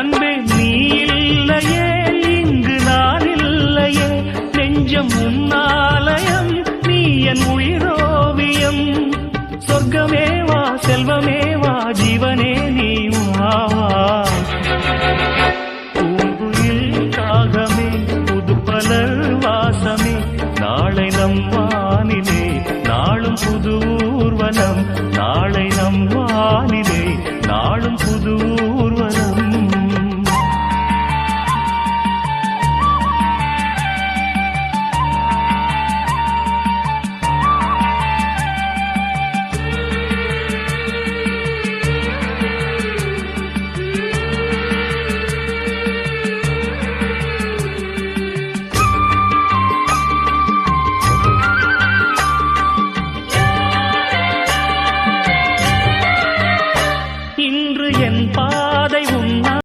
அன்பே நீ இல்லையே இங்கு நான் இல்லையே நெஞ்சம் உன்னாலயம் நீ என் உயிரோவியம். சொர்க்கமேவா செல்வமேவா ஜீவனே நீ வாவா பூங்குயில் காகமே புது பலர் வாசமே. நாளை நம் வானிலே நாளும் புது ஊர்வலம். நாளை நம் வானிலே நாளும் புது என் பாதை உன்னா